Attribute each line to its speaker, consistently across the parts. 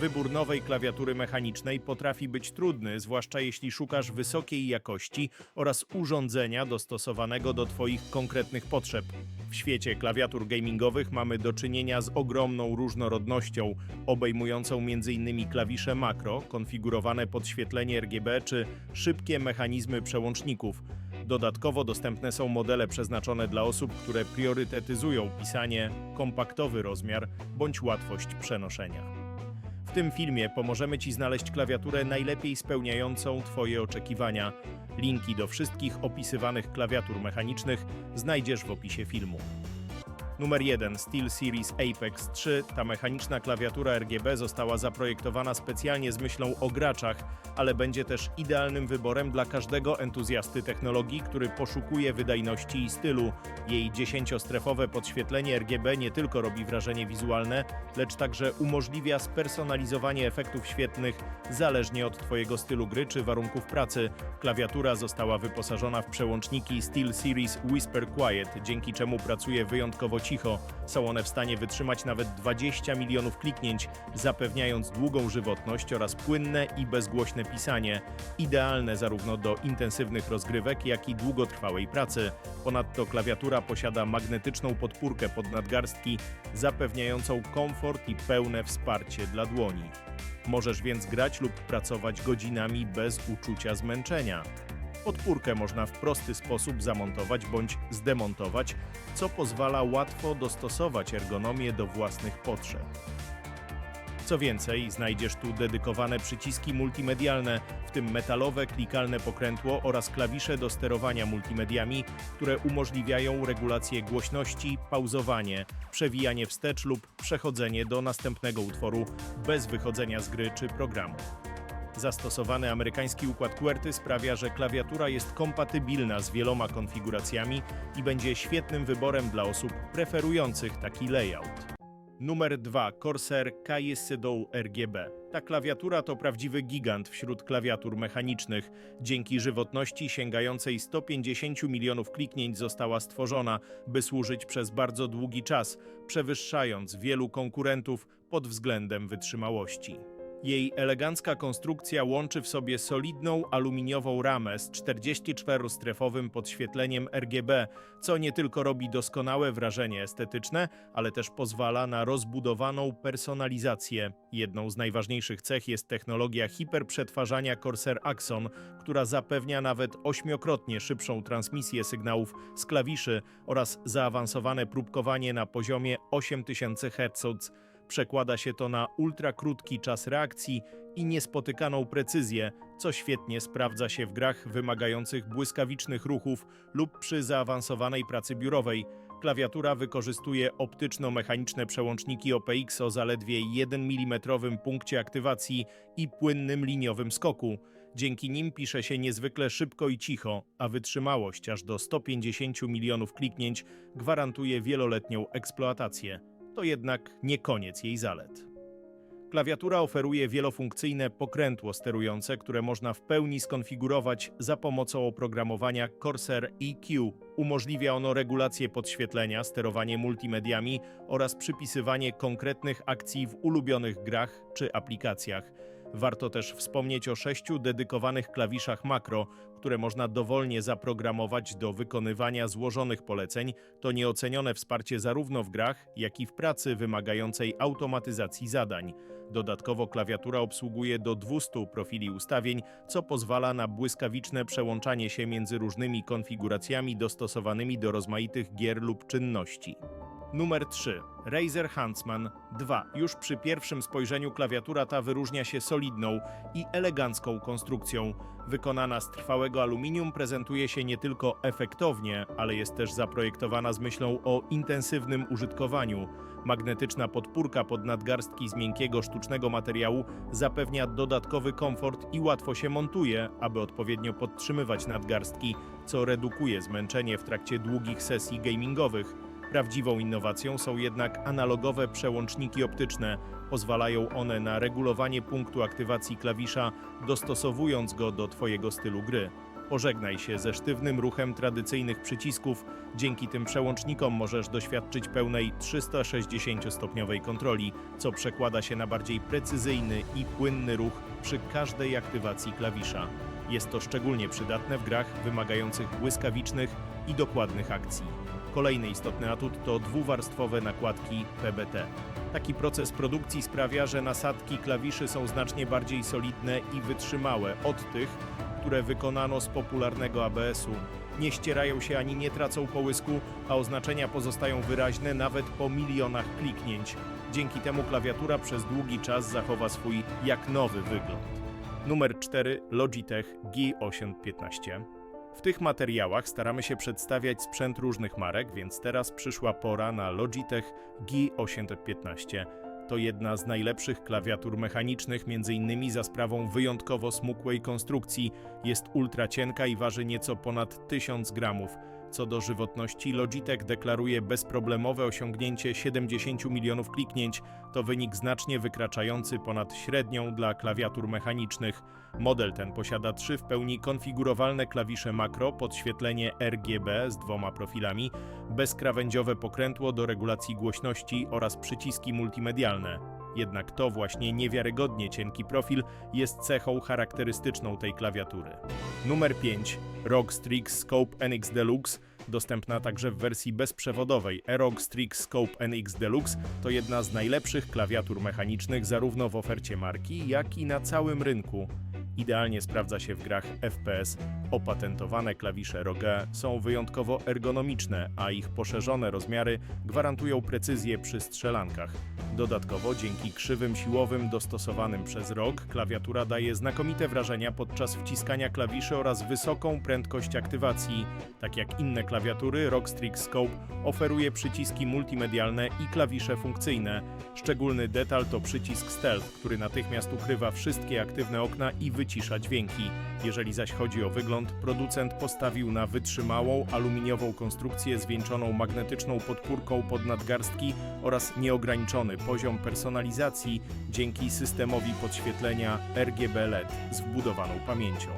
Speaker 1: Wybór nowej klawiatury mechanicznej potrafi być trudny, zwłaszcza jeśli szukasz wysokiej jakości oraz urządzenia dostosowanego do Twoich konkretnych potrzeb. W świecie klawiatur gamingowych mamy do czynienia z ogromną różnorodnością, obejmującą m.in. klawisze makro, konfigurowane podświetlenie RGB czy szybkie mechanizmy przełączników. Dodatkowo dostępne są modele przeznaczone dla osób, które priorytetyzują pisanie, kompaktowy rozmiar bądź łatwość przenoszenia. W tym filmie pomożemy Ci znaleźć klawiaturę najlepiej spełniającą Twoje oczekiwania. Linki do wszystkich opisywanych klawiatur mechanicznych znajdziesz w opisie filmu. Numer 1 SteelSeries Apex 3. Ta mechaniczna klawiatura RGB została zaprojektowana specjalnie z myślą o graczach, ale będzie też idealnym wyborem dla każdego entuzjasty technologii, który poszukuje wydajności i stylu. Jej 10-strefowe podświetlenie RGB nie tylko robi wrażenie wizualne, lecz także umożliwia spersonalizowanie efektów świetnych zależnie od Twojego stylu gry czy warunków pracy. Klawiatura została wyposażona w przełączniki SteelSeries Whisper Quiet, dzięki czemu pracuje wyjątkowo cicho. Są one w stanie wytrzymać nawet 20 milionów kliknięć, zapewniając długą żywotność oraz płynne i bezgłośne pisanie, idealne zarówno do intensywnych rozgrywek, jak i długotrwałej pracy. Ponadto klawiatura posiada magnetyczną podpórkę pod nadgarstki, zapewniającą komfort i pełne wsparcie dla dłoni. Możesz więc grać lub pracować godzinami bez uczucia zmęczenia. Podpórkę można w prosty sposób zamontować bądź zdemontować, co pozwala łatwo dostosować ergonomię do własnych potrzeb. Co więcej, znajdziesz tu dedykowane przyciski multimedialne, w tym metalowe klikalne pokrętło oraz klawisze do sterowania multimediami, które umożliwiają regulację głośności, pauzowanie, przewijanie wstecz lub przechodzenie do następnego utworu bez wychodzenia z gry czy programu. Zastosowany amerykański układ QWERTY sprawia, że klawiatura jest kompatybilna z wieloma konfiguracjami i będzie świetnym wyborem dla osób preferujących taki layout. Numer 2. Corsair Kajesydoł RGB. Ta klawiatura to prawdziwy gigant wśród klawiatur mechanicznych. Dzięki żywotności sięgającej 150 milionów kliknięć została stworzona, by służyć przez bardzo długi czas, przewyższając wielu konkurentów pod względem wytrzymałości. Jej elegancka konstrukcja łączy w sobie solidną aluminiową ramę z 44-strefowym podświetleniem RGB, co nie tylko robi doskonałe wrażenie estetyczne, ale też pozwala na rozbudowaną personalizację. Jedną z najważniejszych cech jest technologia hiperprzetwarzania Corsair Axon, która zapewnia nawet ośmiokrotnie szybszą transmisję sygnałów z klawiszy oraz zaawansowane próbkowanie na poziomie 8000 Hz. Przekłada się to na ultrakrótki czas reakcji i niespotykaną precyzję, co świetnie sprawdza się w grach wymagających błyskawicznych ruchów lub przy zaawansowanej pracy biurowej. Klawiatura wykorzystuje optyczno-mechaniczne przełączniki OPX o zaledwie 1 mm punkcie aktywacji i płynnym liniowym skoku. Dzięki nim pisze się niezwykle szybko i cicho, a wytrzymałość aż do 150 milionów kliknięć gwarantuje wieloletnią eksploatację to jednak nie koniec jej zalet. Klawiatura oferuje wielofunkcyjne pokrętło sterujące, które można w pełni skonfigurować za pomocą oprogramowania Corsair EQ. Umożliwia ono regulację podświetlenia, sterowanie multimediami oraz przypisywanie konkretnych akcji w ulubionych grach czy aplikacjach. Warto też wspomnieć o sześciu dedykowanych klawiszach makro, które można dowolnie zaprogramować do wykonywania złożonych poleceń. To nieocenione wsparcie zarówno w grach, jak i w pracy wymagającej automatyzacji zadań. Dodatkowo klawiatura obsługuje do 200 profili ustawień, co pozwala na błyskawiczne przełączanie się między różnymi konfiguracjami dostosowanymi do rozmaitych gier lub czynności. Numer 3. Razer Huntsman 2. Już przy pierwszym spojrzeniu klawiatura ta wyróżnia się solidną i elegancką konstrukcją. Wykonana z trwałego aluminium prezentuje się nie tylko efektownie, ale jest też zaprojektowana z myślą o intensywnym użytkowaniu. Magnetyczna podpórka pod nadgarstki z miękkiego sztucznego materiału zapewnia dodatkowy komfort i łatwo się montuje, aby odpowiednio podtrzymywać nadgarstki, co redukuje zmęczenie w trakcie długich sesji gamingowych. Prawdziwą innowacją są jednak analogowe przełączniki optyczne. Pozwalają one na regulowanie punktu aktywacji klawisza, dostosowując go do Twojego stylu gry. Pożegnaj się ze sztywnym ruchem tradycyjnych przycisków. Dzięki tym przełącznikom możesz doświadczyć pełnej 360-stopniowej kontroli, co przekłada się na bardziej precyzyjny i płynny ruch przy każdej aktywacji klawisza. Jest to szczególnie przydatne w grach wymagających błyskawicznych i dokładnych akcji. Kolejny istotny atut to dwuwarstwowe nakładki PBT. Taki proces produkcji sprawia, że nasadki klawiszy są znacznie bardziej solidne i wytrzymałe od tych, które wykonano z popularnego ABS-u. Nie ścierają się ani nie tracą połysku, a oznaczenia pozostają wyraźne nawet po milionach kliknięć. Dzięki temu klawiatura przez długi czas zachowa swój jak nowy wygląd. Numer 4 Logitech G815. W tych materiałach staramy się przedstawiać sprzęt różnych marek, więc teraz przyszła pora na Logitech G815. To jedna z najlepszych klawiatur mechanicznych, m.in. za sprawą wyjątkowo smukłej konstrukcji. Jest ultra cienka i waży nieco ponad 1000 gramów. Co do żywotności, Logitech deklaruje bezproblemowe osiągnięcie 70 milionów kliknięć. To wynik znacznie wykraczający ponad średnią dla klawiatur mechanicznych. Model ten posiada trzy w pełni konfigurowalne klawisze makro, podświetlenie RGB z dwoma profilami, bezkrawędziowe pokrętło do regulacji głośności oraz przyciski multimedialne. Jednak to właśnie niewiarygodnie cienki profil jest cechą charakterystyczną tej klawiatury. Numer 5. ROG Strix Scope NX Deluxe dostępna także w wersji bezprzewodowej. ROG Strix Scope NX Deluxe to jedna z najlepszych klawiatur mechanicznych zarówno w ofercie marki, jak i na całym rynku. Idealnie sprawdza się w grach FPS. Opatentowane klawisze ROGE są wyjątkowo ergonomiczne, a ich poszerzone rozmiary gwarantują precyzję przy strzelankach. Dodatkowo, dzięki krzywym siłowym dostosowanym przez ROG, klawiatura daje znakomite wrażenia podczas wciskania klawiszy oraz wysoką prędkość aktywacji. Tak jak inne klawiatury, ROG Strix Scope oferuje przyciski multimedialne i klawisze funkcyjne. Szczególny detal to przycisk Stealth, który natychmiast ukrywa wszystkie aktywne okna i wycisza dźwięki. Jeżeli zaś chodzi o wygląd, producent postawił na wytrzymałą aluminiową konstrukcję zwieńczoną magnetyczną podpórką pod nadgarstki oraz nieograniczony poziom personalizacji dzięki systemowi podświetlenia RGB LED z wbudowaną pamięcią.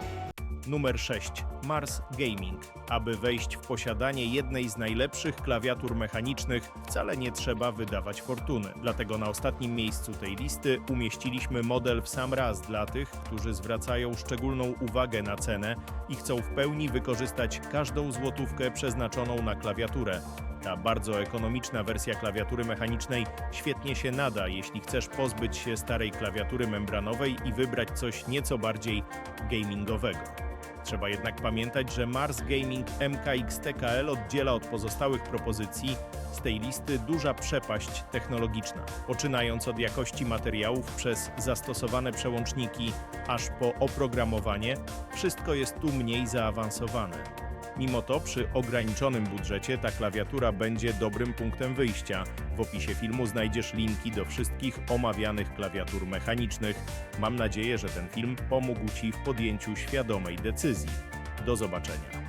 Speaker 1: Numer 6. Mars Gaming. Aby wejść w posiadanie jednej z najlepszych klawiatur mechanicznych, wcale nie trzeba wydawać fortuny. Dlatego na ostatnim miejscu tej listy umieściliśmy model w sam raz dla tych, którzy zwracają szczególną uwagę na cenę i chcą w pełni wykorzystać każdą złotówkę przeznaczoną na klawiaturę. Ta bardzo ekonomiczna wersja klawiatury mechanicznej świetnie się nada, jeśli chcesz pozbyć się starej klawiatury membranowej i wybrać coś nieco bardziej gamingowego. Trzeba jednak pamiętać, że Mars Gaming MKX TKL oddziela od pozostałych propozycji z tej listy duża przepaść technologiczna, poczynając od jakości materiałów przez zastosowane przełączniki, aż po oprogramowanie, wszystko jest tu mniej zaawansowane. Mimo to przy ograniczonym budżecie ta klawiatura będzie dobrym punktem wyjścia. W opisie filmu znajdziesz linki do wszystkich omawianych klawiatur mechanicznych. Mam nadzieję, że ten film pomógł Ci w podjęciu świadomej decyzji. Do zobaczenia.